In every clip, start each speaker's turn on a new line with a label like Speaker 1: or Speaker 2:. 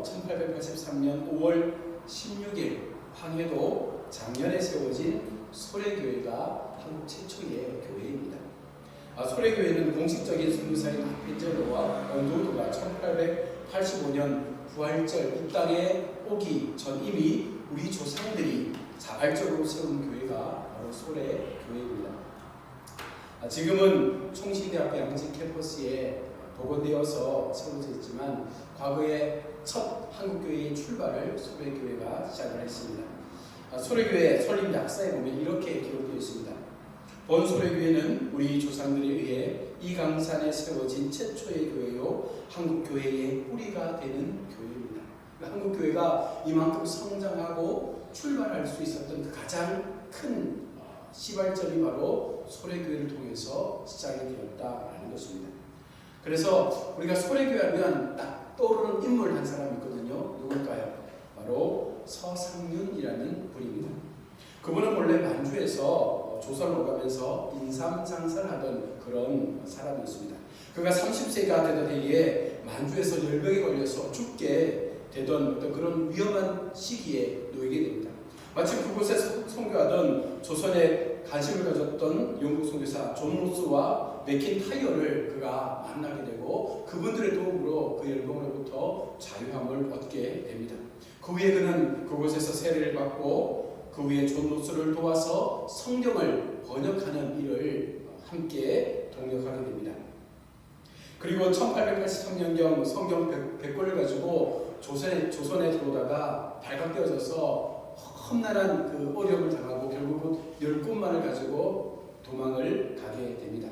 Speaker 1: 보면요. 1883년 5월 16일 황해도 작년에 세워진 소래교회가 한국 최초의 교회입니다. 아, 소래교회는 공식적인 선교사인 박빈젤로와 원도도가 1885년 부활절 이 땅에 오기 전 이미 우리 조상들이 자발적으로 세운 교회가 바로 소래 교회입니다. 아, 지금은 총신대학교 양지 캠퍼스에 복원되어서 세워져 있지만 과거에 첫 한국교회의 출발을 소래교회가 시작을 했습니다. 아, 소래교회 설립 약사에 보면 이렇게 기록되어 있습니다. 본 소래교회는 우리 조상들에 의해 이강산에 세워진 최초의 교회요 한국교회의 뿌리가 되는 교회입니다. 그러니까 한국교회가 이만큼 성장하고 출발할 수 있었던 그 가장 큰 어, 시발점이 바로 소래교회를 통해서 시작이 되었다라는 것입니다. 그래서 우리가 소래교회 하면 딱 떠오르는 인물 한 사람이 있거든요. 누굴까요? 바로 서상윤이라는 분입니다. 그분은 원래 만주에서 어, 조선을 오가면서 인삼장사를 하던 그런 사람이었습니다. 그가 30세가 되던 해에 만주에서 열병에 걸려서 죽게 되던 그런 위험한 시기에 놓이게 됩니다. 마침 그곳에 선교하던 조선에 관심을 가졌던 영국 선교사 존 로스와 맥킨타이어를 그가 만나게 되고 그분들의 도움으로 그 열병으로부터 자유함을 얻게 됩니다. 그 후에 그는 그곳에서 세례를 받고 그 후에 존 로스를 도와서 성경을 번역하는 일을 함께 동력하게 됩니다. 그리고 1883년경 성경 100 권을 가지고 조선에, 조선에 들어오다가 발각되어져서 험난한 그 어려움을 당하고 결국은 열 곳만을 가지고 도망을 가게 됩니다.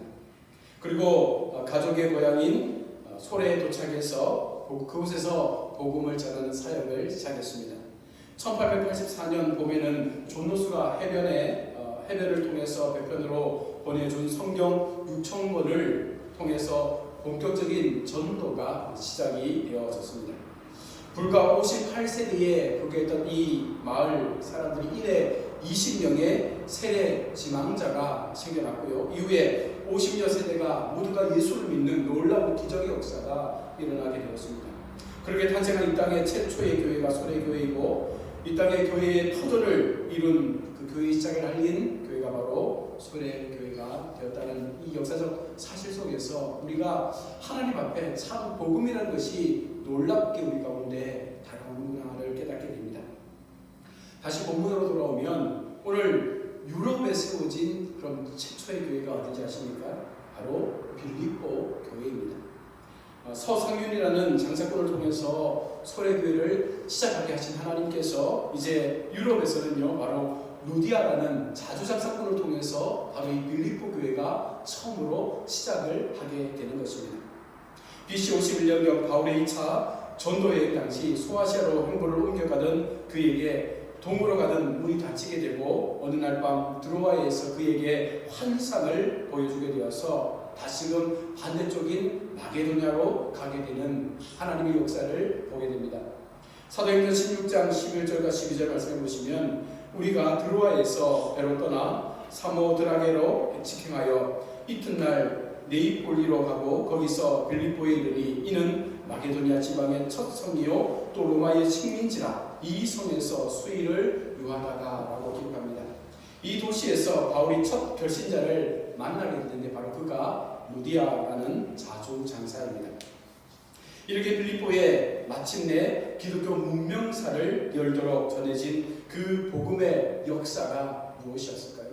Speaker 1: 그리고 어, 가족의 고향인 어, 소래에 도착해서 그곳에서 복음을 전하는 사역을 시작했습니다. 1884년 봄에는 존노스가 해변에 어, 해변을 통해서 배편으로 보내준 성경 6천 권을 통해서 본격적인 전도가 시작이 되어졌습니다. 불과 58세기에 거기에 이 마을 사람들이 이래 20명의 세례 지망자가 생겨났고요. 이후에 50여 세대가 모두가 예수를 믿는 놀라운 기적의 역사가 일어나게 되었습니다. 그렇게 탄생한 이 땅의 최초의 교회가 소래 교회이고 이 땅의 교회의 터전을 이룬 그 교회 시작을 알린 교회가 바로 소래 교회가 되었다는 이 역사적 사실 속에서 우리가 하나님 앞에 참 복음이라는 것이 놀랍게 우리 가운데 다가오는구나를 깨닫게 됩니다. 다시 본문으로 돌아오면 오늘 유럽에 세워진 그런 최초의 교회가 어딘지 아십니까? 바로 빌립보 교회입니다. 어, 서상윤이라는 장사꾼을 통해서 소래교회를 시작하게 하신 하나님께서 이제 유럽에서는요 바로 루디아라는 자주 장사꾼을 통해서 바로 이 빌립보 교회가 처음으로 시작을 하게 되는 것입니다. BC 51년경 바울의 2차 전도여행 당시 소아시아로 행보를 옮겨가던 그에게 동으로 가던 문이 닫히게 되고 어느 날 밤 드로아에서 그에게 환상을 보여주게 되어서 다시금 반대쪽인 마게도냐로 가게 되는 하나님의 역사를 보게 됩니다. 사도행전 16장 11절과 12절 말씀해 보시면 우리가 드로아에서 배로 떠나 사모드라게로 직행하여 이튿날 네이폴리로 가고 거기서 빌립보에 이르니 이는 마게도니아 지방의 첫 성이요 또 로마의 식민지라 이 성에서 수의를 유하다가라고 기록합니다. 이 도시에서 바울이 첫 결신자를 만나게 되는데 바로 그가 루디아라는 자주 장사입니다. 이렇게 빌립보에 마침내 기독교 문명사를 열도록 전해진 그 복음의 역사가 무엇이었을까요?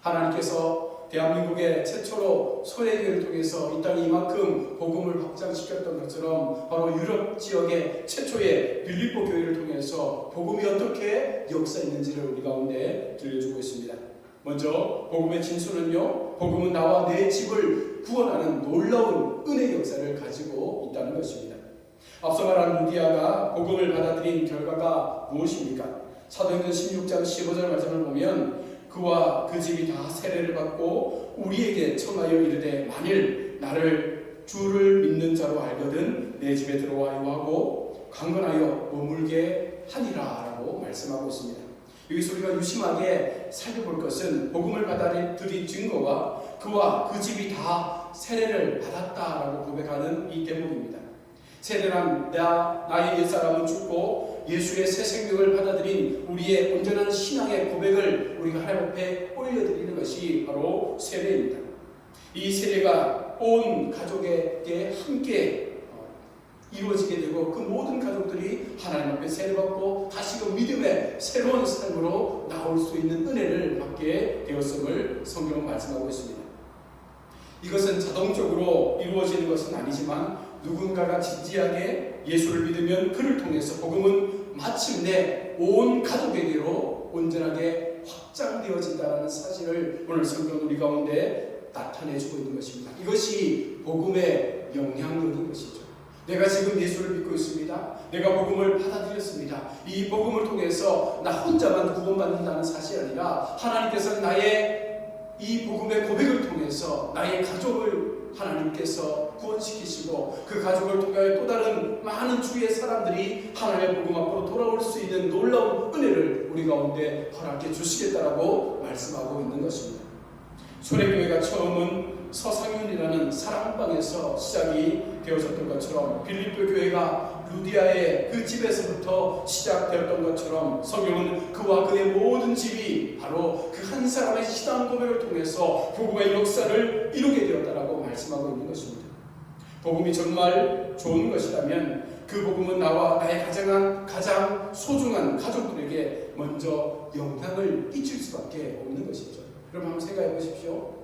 Speaker 1: 하나님께서 대한민국의 최초로 소외교회를 통해서 이 땅에 이만큼 복음을 확장시켰던 것처럼 바로 유럽 지역의 최초의 빌립보 교회를 통해서 복음이 어떻게 역사했는지를 우리 가운데 들려주고 있습니다. 먼저 복음의 진수는요. 복음은 나와 내 집을 구원하는 놀라운 은혜 역사를 가지고 있다는 것입니다. 앞서 말한 루디아가 복음을 받아들인 결과가 무엇입니까? 사도행전 16장 15절 말씀을 보면 그와 그 집이 다 세례를 받고 우리에게 청하여 이르되 만일 나를 주를 믿는 자로 알거든 내 집에 들어와 요 하고 강건하여 머물게 하니라라고 말씀하고 있습니다. 여기서 우리가 유심하게 살펴볼 것은 복음을 받아들인 증거와 그와 그 집이 다 세례를 받았다라고 고백하는 이 대목입니다. 세례란 나, 나의 옛사람은 죽고 예수의 새 생명을 받아들인 우리의 온전한 신앙의 고백을 우리가 하나님 앞에 올려드리는 것이 바로 세례입니다. 이 세례가 온 가족에게 함께 어, 이루어지게 되고 그 모든 가족들이 하나님 앞에 세례받고 다시금 믿음의 새로운 삶으로 나올 수 있는 은혜를 받게 되었음을 성경은 말씀하고 있습니다. 이것은 자동적으로 이루어지는 것은 아니지만 누군가가 진지하게 예수를 믿으면 그를 통해서 복음은 마침내 온 가족에게로 온전하게 확장되어진다는 사실을 오늘 성경 우리 가운데 나타내주고 있는 것입니다. 이것이 복음의 영향력인 것이죠. 내가 지금 예수를 믿고 있습니다. 내가 복음을 받아들였습니다. 이 복음을 통해서 나 혼자만 구원받는다는 사실이 아니라 하나님께서 나의 이 복음의 고백을 통해서 나의 가족을 하나님께서 구원시키시고 그 가족을 통하여 또 다른 많은 주의 사람들이 하나님의 복음 앞으로 돌아올 수 있는 놀라운 은혜를 우리 가운데 허락해 주시겠다라고 말씀하고 있는 것입니다. 소래교회가 처음은 서상윤이라는 사랑방에서 시작이 되어졌던 것처럼 빌립보 교회가 루디아의 그 집에서부터 시작되었던 것처럼 성경은 그와 그의 모든 집이 바로 그 한 사람의 신앙 고백을 통해서 복음의 역사를 이루게 되었다라고 말씀하고 있는 것입니다. 복음이 정말 좋은 것이라면 그 복음은 나와 나의 가장 가장 소중한 가족들에게 먼저 영향을 끼칠 수밖에 없는 것이죠. 그럼 한번 생각해 보십시오.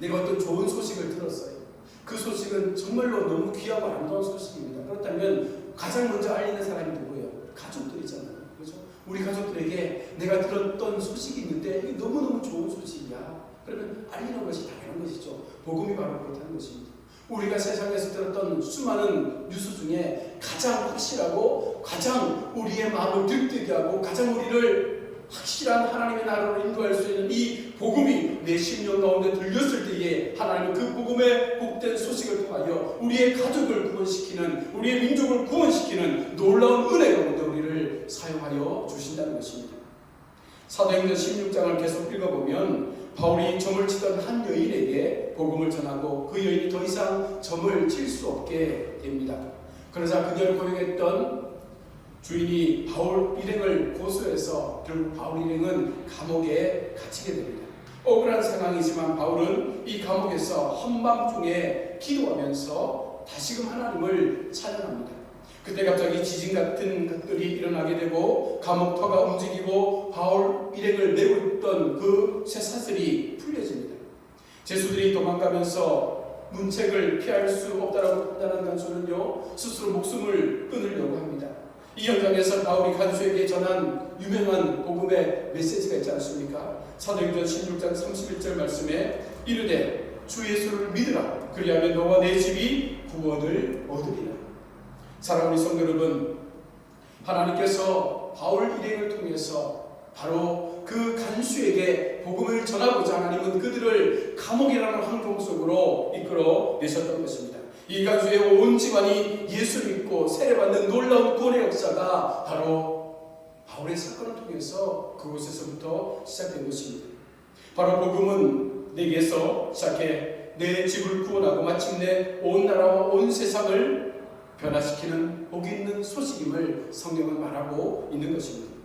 Speaker 1: 내가 어떤 좋은 소식을 들었어요. 그 소식은 정말로 너무 귀하고 아름다운 소식입니다. 그렇다면 가장 먼저 알리는 사람이 누구예요? 가족들이잖아요. 그렇죠? 우리 가족들에게 내가 들었던 소식이 있는데 너무너무 좋은 소식이야. 그러면 알리는 것이 당연한 것이죠. 복음이 바로 그렇다는 것입니다. 우리가 세상에서 들었던 수많은 뉴스 중에 가장 확실하고 가장 우리의 마음을 들뜨게 하고 가장 우리를 확실한 하나님의 나라로 인도할 수 있는 이 복음이 내 심령 가운데 들렸을 때에 하나님은 그 복음의 복된 소식을 통하여 우리의 가족을 구원시키는 우리의 민족을 구원시키는 놀라운 은혜 가운데 우리를 사용하여 주신다는 것입니다. 사도행전 16장을 계속 읽어보면 바울이 점을 치던 한 여인에게 복음을 전하고 그 여인이 더 이상 점을 칠 수 없게 됩니다. 그러자 그녀를 고용했던 주인이 바울 일행을 고소해서 결국 바울 일행은 감옥에 갇히게 됩니다. 억울한 상황이지만 바울은 이 감옥에서 한밤중에 기도하면서 다시금 하나님을 찬양합니다. 그때 갑자기 지진 같은 것들이 일어나게 되고 감옥터가 움직이고 바울 일행을 메고 있던 그 쇠사슬이 풀려집니다. 제수들이 도망가면서 문책을 피할 수 없다라고 판단한 간수는요 스스로 목숨을 끊으려고 합니다. 이 현장에서 바울이 간수에게 전한 유명한 복음의 메시지가 있지 않습니까? 사도행전 16장 31절 말씀에 이르되 주 예수를 믿으라 그리하면 너와 내 집이 구원을 얻으리라. 사랑하는 성도 여러분, 하나님께서 바울 일행을 통해서 바로 그 간수에게 복음을 전하고자 하나님은 그들을 감옥이라는 환경 속으로 이끌어 내셨던 것입니다. 이 간수의 온 집안이 예수 믿고 세례받는 놀라운 구원의 역사가 바로 바울의 사건을 통해서 그곳에서부터 시작된 것입니다. 바로 복음은 내게서 시작해 내 집을 구원하고 마침내 온 나라와 온 세상을 변화시키는 복이 있는 소식임을 성경은 말하고 있는 것입니다.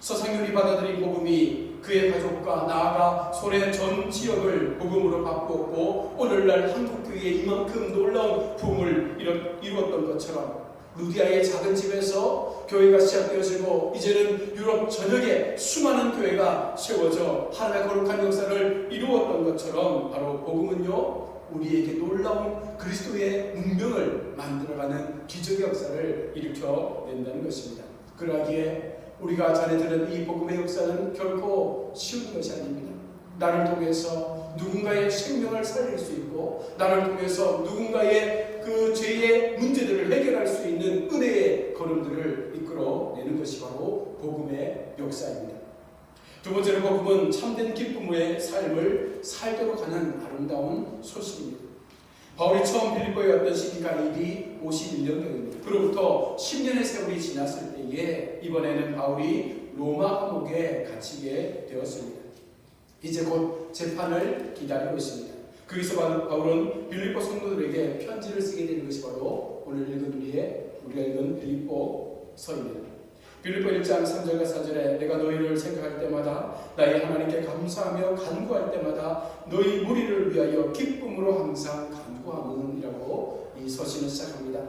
Speaker 1: 서상윤이 받아들인 복음이 그의 가족과 나아가 소래 전 지역을 복음으로 바꾸었고 오늘날 한국 교회에 이만큼 놀라운 부흥을 이루었던 것처럼 루디아의 작은 집에서 교회가 시작되어지고 이제는 유럽 전역에 수많은 교회가 세워져 하나님의 거룩한 역사를 이루었던 것처럼 바로 복음은요 우리에게 놀라운 그리스도의 운명을 만들어가는 기적의 역사를 일으켜 낸다는 것입니다. 그러기에 우리가 전해 들은 이 복음의 역사는 결코 쉬운 것이 아닙니다. 나를 통해서 누군가의 생명을 살릴 수 있고 나를 통해서 누군가의 그 죄의 문제들을 해결할 수 있는 은혜의 걸음들을 이끌어내는 것이 바로 복음의 역사입니다. 두 번째로 복음은 참된 기쁨의 삶을 살도록 하는 아름다운 소식입니다. 바울이 처음 빌립보에 왔던 시기가 일이 51년경입니다. 그로부터 10년의 세월이 지났을 때에 이번에는 바울이 로마 감옥에 갇히게 되었습니다. 이제 곧 재판을 기다리고 있습니다. 바- 바울은 빌립보 성도들에게 편지를 쓰게 되는 것이 바로 오늘 읽은 우리의 우리가 읽은 빌립보 서입니다. 빌립보 1장 3절과 4절에 내가 너희를 생각할 때마다 나의 하나님께 감사하며 간구할 때마다 너희 무리를 위하여 기쁨으로 항상 간구하는이라고 이 서신을 시작합니다.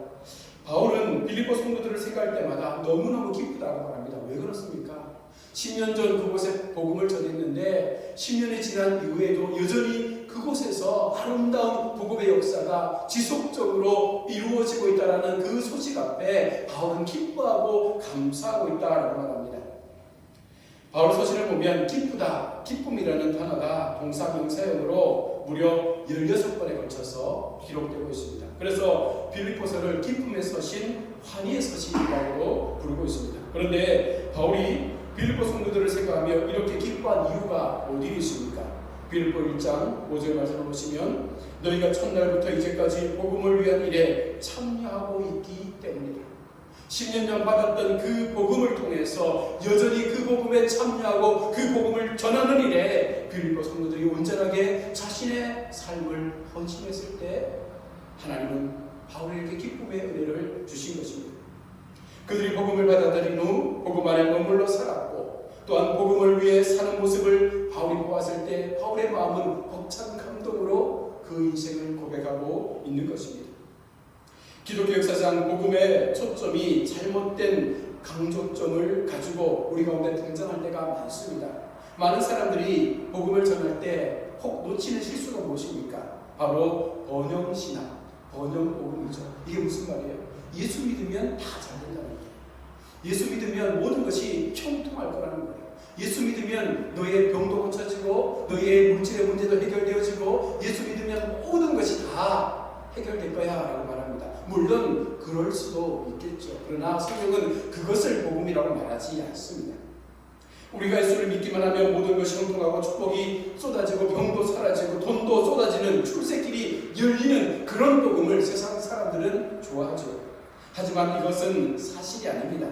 Speaker 1: 바울은 빌립보 성도들을 생각할 때마다 너무너무 기쁘다고 말합니다. 왜 그렇습니까? 10년 전 그곳에 복음을 전했는데 10년이 지난 이후에도 여전히 그곳에서 아름다운 복음의 역사가 지속적으로 이루어지고 있다는 그 소식 앞에 바울은 기뻐하고 감사하고 있다라고 말합니다. 바울 서신을 보면 기쁘다, 기쁨이라는 단어가 동사 명사형으로 무려 16번에 걸쳐서 기록되고 있습니다. 그래서 빌립보서를 기쁨의 서신, 환희의 서신이라고 부르고 있습니다. 그런데 바울이 빌립보 성도들을 생각하며 이렇게 기뻐한 이유가 어디 있습니까? 빌립보 1장 5절 말씀을 보시면 너희가 첫날부터 이제까지 복음을 위한 일에 참여하고 있기 때문이다. 10년 전 받았던 그 복음을 통해서 여전히 그 복음에 참여하고 그 복음을 전하는 일에 빌립보 성도들이 온전하게 자신의 삶을 헌신했을 때 하나님은 바울에게 기쁨의 은혜를 주신 것입니다. 그들이 복음을 받아들인 후 복음 안에 머물러 살았고 또한 복음을 위해 사는 모습을 바울이 보았을 때 바울의 마음은 벅찬 감동으로 그 인생을 고백하고 있는 것입니다. 기독교 역사상 복음의 초점이 잘못된 강조점을 가지고 우리 가운데 등장할 때가 많습니다. 많은 사람들이 복음을 전할 때 혹 놓치는 실수가 무엇입니까? 바로 번영신앙, 번영복음이죠. 이게 무슨 말이에요? 예수 믿으면 다 잘 된다는 거예요. 예수 믿으면 모든 것이 형통할 거라는 거예요. 예수 믿으면 너의 병도 고쳐지고 너의 물질의 문제도 해결되어지고 예수 믿으면 모든 것이 다 해결될 거야 라고 말합니다. 물론 그럴 수도 있겠죠. 그러나 성경은 그것을 복음이라고 말하지 않습니다. 우리가 예수를 믿기만 하면 모든 것이 형통하고 축복이 쏟아지고 병도 사라지고 돈도 쏟아지는 출세길이 열리는 그런 복음을 세상 사람들은 좋아하죠. 하지만 이것은 사실이 아닙니다.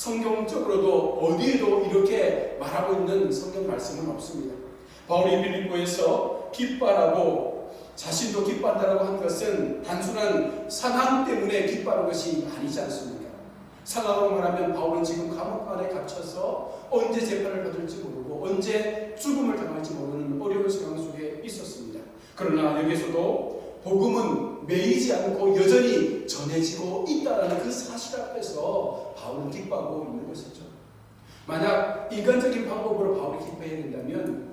Speaker 1: 성경적으로도 어디에도 이렇게 말하고 있는 성경 말씀은 없습니다. 바울이 빌립보에서 기뻐하라고 자신도 기뻐한다라고 한 것은 단순한 상황 때문에 기뻐하는 것이 아니지 않습니까? 상황으로 말하면 바울은 지금 감옥 안에 갇혀서 언제 재판을 받을지 모르고 언제 죽음을 당할지 모르는 어려운 상황 속에 있었습니다. 그러나 여기서도 복음은 매이지 않고 여전히 전해지고 있다라는 그 사실 앞에서 바울은 기뻐하고 있는 것이죠. 만약 인간적인 방법으로 바울이 기뻐해야 된다면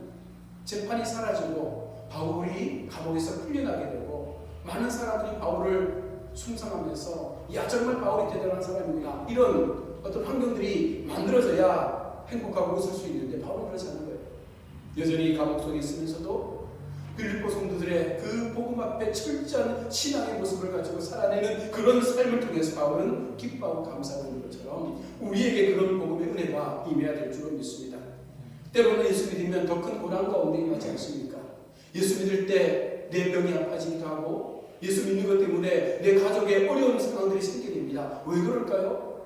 Speaker 1: 재판이 사라지고 바울이 감옥에서 풀려나게 되고 많은 사람들이 바울을 숭상하면서 야 정말 바울이 대단한 사람이구나 이런 어떤 환경들이 만들어져야 행복하고 웃을 수 있는데 바울은 그렇지 않은 거예요. 여전히 감옥 속에 있으면서도 빌립보 성도들의 그 복음 앞에 철저한 신앙의 모습을 가지고 살아내는 그런 삶을 통해서 바울은 기뻐하고 감사하고 있는 것처럼 우리에게 그런 복음의 은혜가 임해야 될 줄로 믿습니다. 때로는 예수 믿으면 더 큰 고난 가운데 임하지 않습니까? 예수 믿을 때 내 병이 아파지기도 하고 예수 믿는 것 때문에 내 가족에 어려운 상황들이 생기게 됩니다. 왜 그럴까요?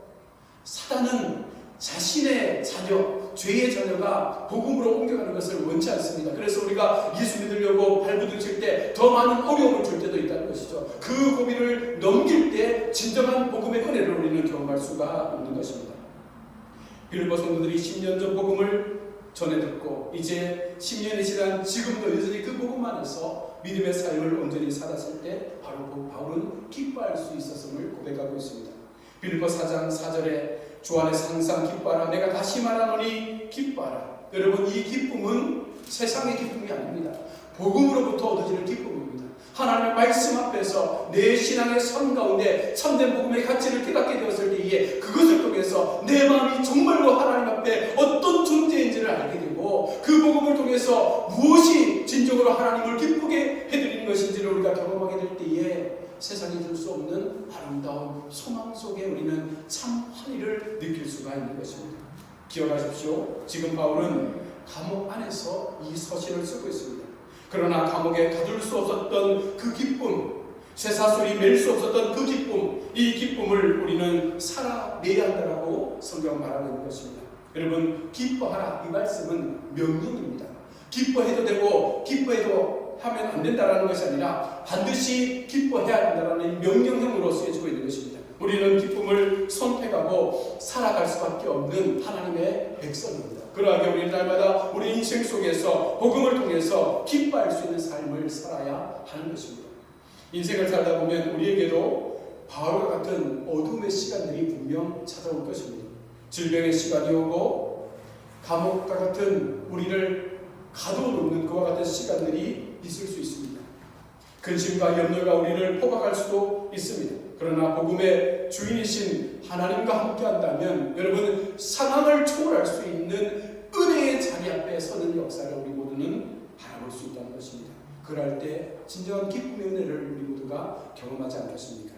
Speaker 1: 사단은 자신의 자녀, 죄의 자녀가 복음으로 옮겨가는 것을 원치 않습니다. 그래서 우리가 예수 믿으려고 발부둥칠 때 더 많은 어려움을 줄 때도 있다는 것이죠. 그 고비를 넘길 때 진정한 복음의 은혜를 우리는 경험할 수가 있는 것입니다. 빌보 성도들이 10년 전 복음을 전해 듣고 이제 10년이 지난 지금도 여전히 그 복음 안에서 믿음의 삶을 온전히 살았을 때 바로 그 바울은 기뻐할 수 있었음을 고백하고 있습니다. 빌보 4장 4절에 주 안에서 항상 기뻐하라 내가 다시 말하노니 기뻐하라 여러분 이 기쁨은 세상의 기쁨이 아닙니다. 복음으로부터 얻어지는 기쁨입니다. 하나님의 말씀 앞에서 내 신앙의 삶 가운데 참된 복음의 가치를 깨닫게 되었을 때에 그것을 통해서 내 마음이 정말로 하나님 앞에 어떤 존재인지를 알게 되고 그 복음을 통해서 무엇이 진정으로 하나님을 기쁘게 해드리는 것인지를 우리가 경험하게 될 때에 세상이 줄 수 없는 아름다운 소망 속에 우리는 참 환희를 느낄 수가 있는 것입니다. 기억하십시오. 지금 바울은 감옥 안에서 이 서신을 쓰고 있습니다. 그러나 감옥에 가둘 수 없었던 그 기쁨, 쇠사슬이 맬 수 없었던 그 기쁨, 이 기쁨을 우리는 살아내야 한다고 성경 말하고 있는 것입니다. 여러분, 기뻐하라. 이 말씀은 명령입니다. 기뻐해도 되고, 기뻐해도 하면 안 된다라는 것이 아니라 반드시 기뻐해야 된다라는 명령형으로 쓰여지고 있는 것입니다. 우리는 기쁨을 선택하고 살아갈 수밖에 없는 하나님의 백성입니다. 그러하게 우리는 날마다 우리 인생 속에서 복음을 통해서 기뻐할 수 있는 삶을 살아야 하는 것입니다. 인생을 살다 보면 우리에게도 바울과 같은 어둠의 시간들이 분명 찾아올 것입니다. 질병의 시간이 오고 감옥과 같은 우리를 가둬놓는 그와 같은 시간들이 있을 수 있습니다. 근심과 염려가 우리를 포박할 수도 있습니다. 그러나 복음의 주인이신 하나님과 함께 한다면 여러분 상황을 초월할 수 있는 은혜의 자리 앞에 서는 역사를 우리 모두는 바라볼 수 있다는 것입니다. 그럴 때 진정한 기쁨의 은혜를 우리 모두가 경험하지 않겠습니까?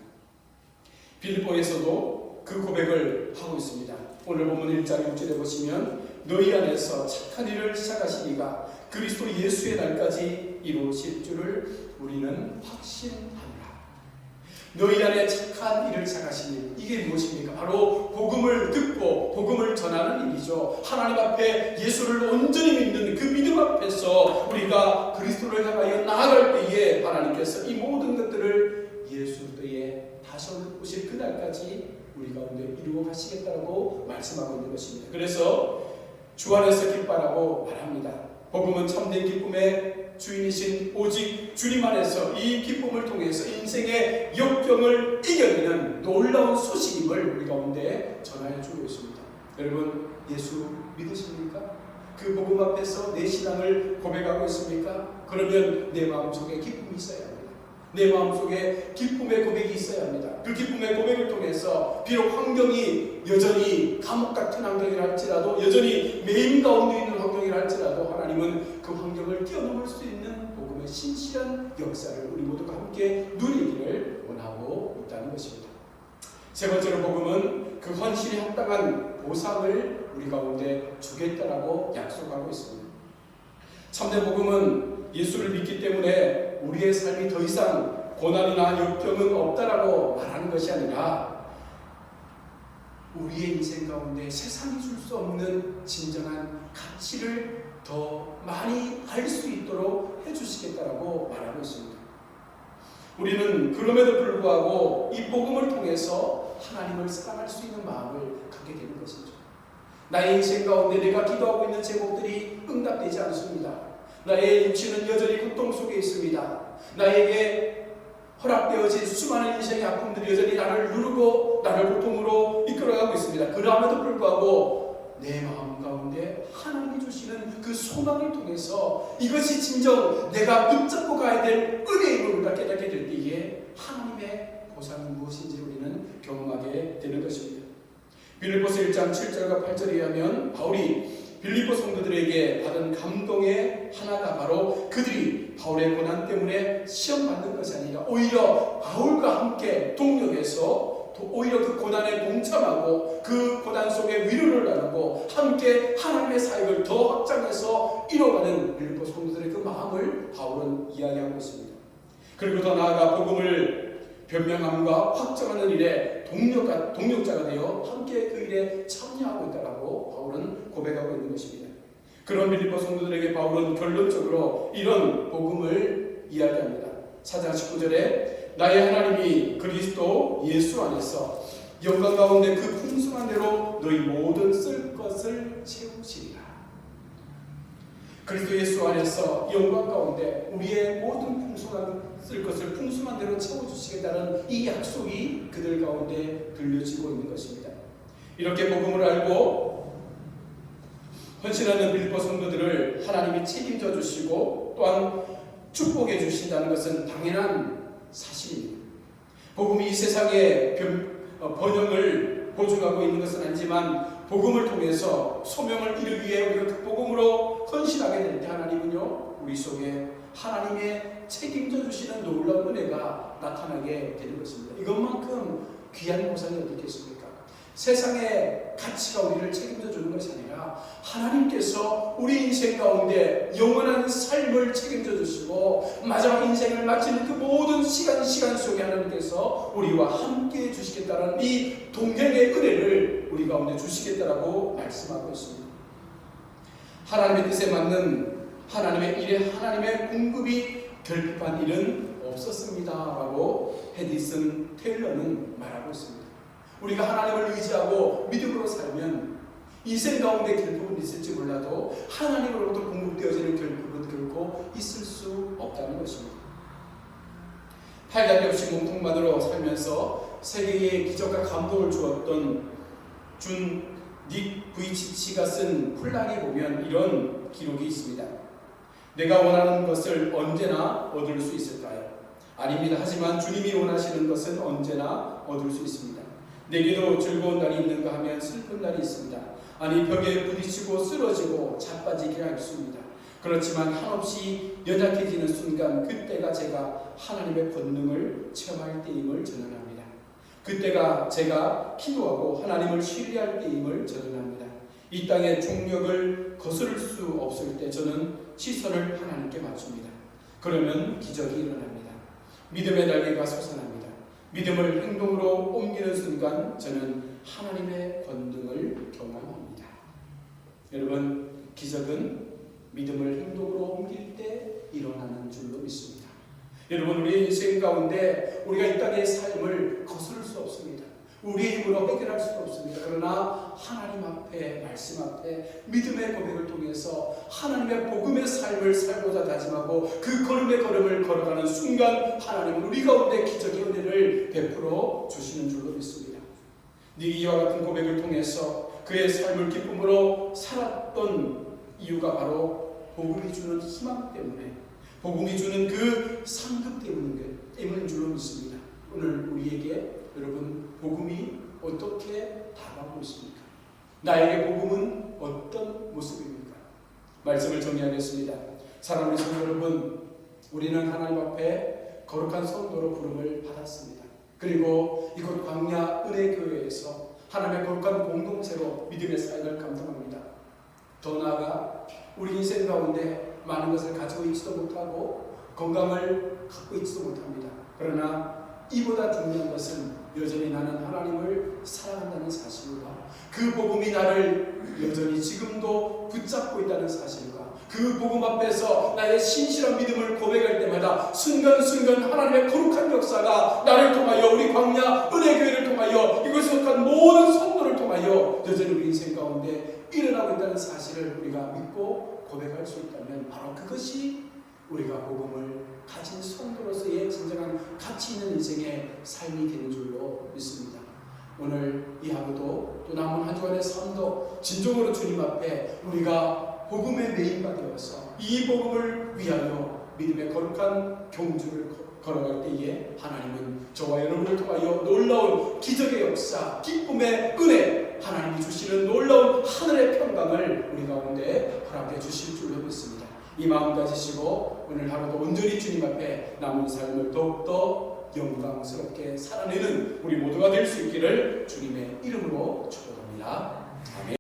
Speaker 1: 빌보에서도 그 고백을 하고 있습니다. 오늘 본문 1장 6절에 보시면 너희 안에서 착한 일을 시작하시니가 그리스도 예수의 날까지 이루실 줄을 우리는 확신합니다. 너희 안에 착한 일을 일 이게 무엇입니까? 바로 복음을 듣고 복음을 전하는 일이죠. 하나님 앞에 예수를 온전히 믿는 그 믿음 앞에서 우리가 그리스도를 향하여 나아갈 때에 하나님께서 이 모든 것들을 예수 때에 다시 오실 그날까지 우리 가운데 이루어 가시겠다고 말씀하고 있는 것입니다. 그래서 주 안에서 기뻐하라고 말합니다. 복음은 참된 기쁨의 주인이신 오직 주님 안에서 이 기쁨을 통해서 인생의 역경을 이겨내는 놀라운 소식임을 우리 가운데 전하여 주고 있습니다. 여러분 예수 믿으십니까? 그 복음 앞에서 내 신앙을 고백하고 있습니까? 그러면 내 마음속에 기쁨이 합니다. 내 마음속에 기쁨의 고백이 있어야 합니다. 그 기쁨의 고백을 통해서 비록 환경이 여전히 감옥 같은 환경이라 할지라도 여전히 매임 가운데 있는 환경이라 할지라도 하나님은 그 환경을 뛰어넘을 수 있는 복음의 신실한 역사를 우리 모두가 함께 누리기를 원하고 있다는 것입니다. 세 번째로 복음은 그 헌신에 합당한 보상을 우리 가운데 주겠다라고 약속하고 있습니다. 참된 복음은 예수를 믿기 때문에 우리의 삶이 더 이상 고난이나 역경은 없다라고 말하는 것이 아니라 우리의 인생 가운데 세상이 줄 수 없는 진정한 가치를 더 많이 알 수 있도록 해주시겠다라고 말하고 있습니다. 우리는 그럼에도 불구하고 이 복음을 통해서 하나님을 사랑할 수 있는 마음을 갖게 되는 것이죠. 나의 인생 가운데 내가 기도하고 있는 제목들이 응답되지 않습니다. 나의 육신은 여전히 고통 속에 있습니다. 나에게 허락되어진 수많은 인생의 아픔들이 여전히 나를 누르고 나를 고통으로 이끌어가고 있습니다. 그럼에도 불구하고 내 마음 가운데 하나님이 주시는 그 소망을 통해서 이것이 진정 내가 붙잡고 가야 될 은혜임을 우리가 깨닫게 될 때에 하나님의 보상이 무엇인지 우리는 경험하게 되는 것입니다. 빌립보서 1장 7절과 8절에 의하면 바울이 빌립보 성도들에게 받은 감동의 하나가 바로 그들이 바울의 고난 때문에 시험 받는 것이 아니라 오히려 바울과 함께 동력해서 오히려 그 고난에 동참하고 그 고난 속에 위로를 나누고 함께 하나님의 사역을 더 확장해서 이뤄가는 빌립보 성도들의 그 마음을 바울은 이야기하고 있습니다. 그리고 더 나아가 복음을 변명함과 확정하는 일에 동력가, 동력자가 되어 함께 그 일에 참여하고 있다라고 바울은 고백하고 있는 것입니다. 그런 빌립보 성도들에게 바울은 결론적으로 이런 복음을 이야기합니다. 4장 19절에 나의 하나님이 그리스도 예수 안에서 영광 가운데 그 풍성한 대로 너희 모든 쓸 것을 채우시리라. 그리스도 예수 안에서 영광 가운데 우리의 모든 풍성한 쓸 것을 풍성한 대로 채워 주시겠다는 이 약속이 그들 가운데 들려지고 있는 것입니다. 이렇게 복음을 알고 헌신하는 빌보 성도들을 하나님이 책임져 주시고 또한 축복해 주신다는 것은 당연한 사실입니다. 복음이 이 세상의 어, 번영을 보증하고 있는 것은 아니지만 복음을 통해서 소명을 이루기 위해 우리가 그 복음으로 헌신하게 될 때 하나님은요 우리 속에 하나님의 책임져 주시는 놀라운 은혜가 나타나게 되는 것입니다. 이것만큼 귀한 보상이 어디 있겠습니까? 세상의 가치가 우리를 책임져 주는 것이 아니라 하나님께서 우리 인생 가운데 영원한 삶을 책임져 주시고 마지막 인생을 마치는 그 모든 시간 시간 속에 하나님께서 우리와 함께 주시겠다는 이 동행의 은혜를 우리 가운데 주시겠다라고 말씀하고 있습니다. 하나님의 뜻에 맞는 하나님의 일에 하나님의 공급이 결핍한 일은 없었습니다 라고 헤디슨 테일러는 말하고 있습니다. 우리가 하나님을 의지하고 믿음으로 살면 인생 가운데 결핍은 있을지 몰라도 하나님으로부터 공급되어지는 결핍은 결코 있을 수 없다는 것입니다. 팔다리 없이 몸통만으로 살면서 세계에 기적과 감동을 주었던 준 닉 부이치치가 쓴 폴랑에 보면 이런 기록이 있습니다. 내가 원하는 것을 언제나 얻을 수 있을까요? 아닙니다. 하지만 주님이 원하시는 것은 언제나 얻을 수 있습니다. 내게도 즐거운 날이 있는가 하면 슬픈 날이 있습니다. 아니 벽에 부딪히고 쓰러지고 자빠지게 하겠습니다. 그렇지만 한없이 연약해지는 순간 그때가 제가 하나님의 권능을 체험할 때임을 전언합니다. 그때가 제가 기도하고 하나님을 신뢰할 때임을 전언합니다. 이 땅의 종력을 거스를 수 없을 때 저는 시선을 하나님께 맞춥니다. 그러면 기적이 일어납니다. 믿음의 날개가 솟아납니다. 믿음을 행동으로 옮기는 순간 저는 하나님의 권능을 경험합니다. 여러분 기적은 믿음을 행동으로 옮길 때 일어나는 줄로 믿습니다. 여러분 우리의 인생 가운데 우리가 이 땅의 삶을 없습니다. 우리의 힘으로 해결할 수 없습니다. 그러나 하나님 앞에 말씀 앞에 믿음의 고백을 통해서 하나님의 복음의 삶을 살고자 다짐하고 그 걸음의 걸음을 걸어가는 순간 하나님은 우리 가운데 기적의 은혜를 베풀어 주시는 줄로 믿습니다. 니기와 같은 고백을 통해서 그의 삶을 기쁨으로 살았던 이유가 바로 복음이 주는 희망 때문에 복음이 주는 그 상급 때문인 줄로 믿습니다. 오늘 우리에게 여러분 복음이 어떻게 다가오고 있습니까? 나에게 복음은 어떤 모습입니까? 말씀을 정리하겠습니다. 사랑하는 성도 여러분, 우리는 하나님 앞에 거룩한 성도로 부름을 받았습니다. 그리고 이곳 광야 은혜교회에서 하나님의 거룩한 공동체로 믿음의 사역을 감당합니다. 더 나아가 우리 인생 가운데 많은 것을 가지고 있지도 못하고 건강을 갖고 있지도 못합니다. 그러나 이보다 중요한 것은 여전히 나는 하나님을 사랑한다는 사실과 그 복음이 나를 여전히 지금도 붙잡고 있다는 사실과 그 복음 앞에서 나의 신실한 믿음을 고백할 때마다 순간순간 하나님의 거룩한 역사가 나를 통하여 우리 광야 은혜교회를 통하여 이곳에 속한 모든 성도를 통하여 여전히 우리 인생 가운데 일어나고 있다는 사실을 우리가 믿고 고백할 수 있다면 바로 그것이 우리가 복음을 가진 성도로서의 진정한 가치 있는 인생의 삶이 되는 줄로 믿습니다. 오늘 이 하루도 또 남은 한 주간의 삶도 진정으로 주님 앞에 우리가 복음의 메인가 되어서 이 복음을 위하여 믿음의 거룩한 경주를 걸어갈 때에 하나님은 저와 여러분을 통하여 놀라운 기적의 역사, 기쁨의 은혜, 하나님이 주시는 놀라운 하늘의 평강을 우리 가운데 허락해 주실 줄로 믿습니다. 이 마음 가지시고 오늘 하루도 온전히 주님 앞에 남은 삶을 더욱더 영광스럽게 살아내는 우리 모두가 될 수 있기를 주님의 이름으로 축복합니다. 아멘.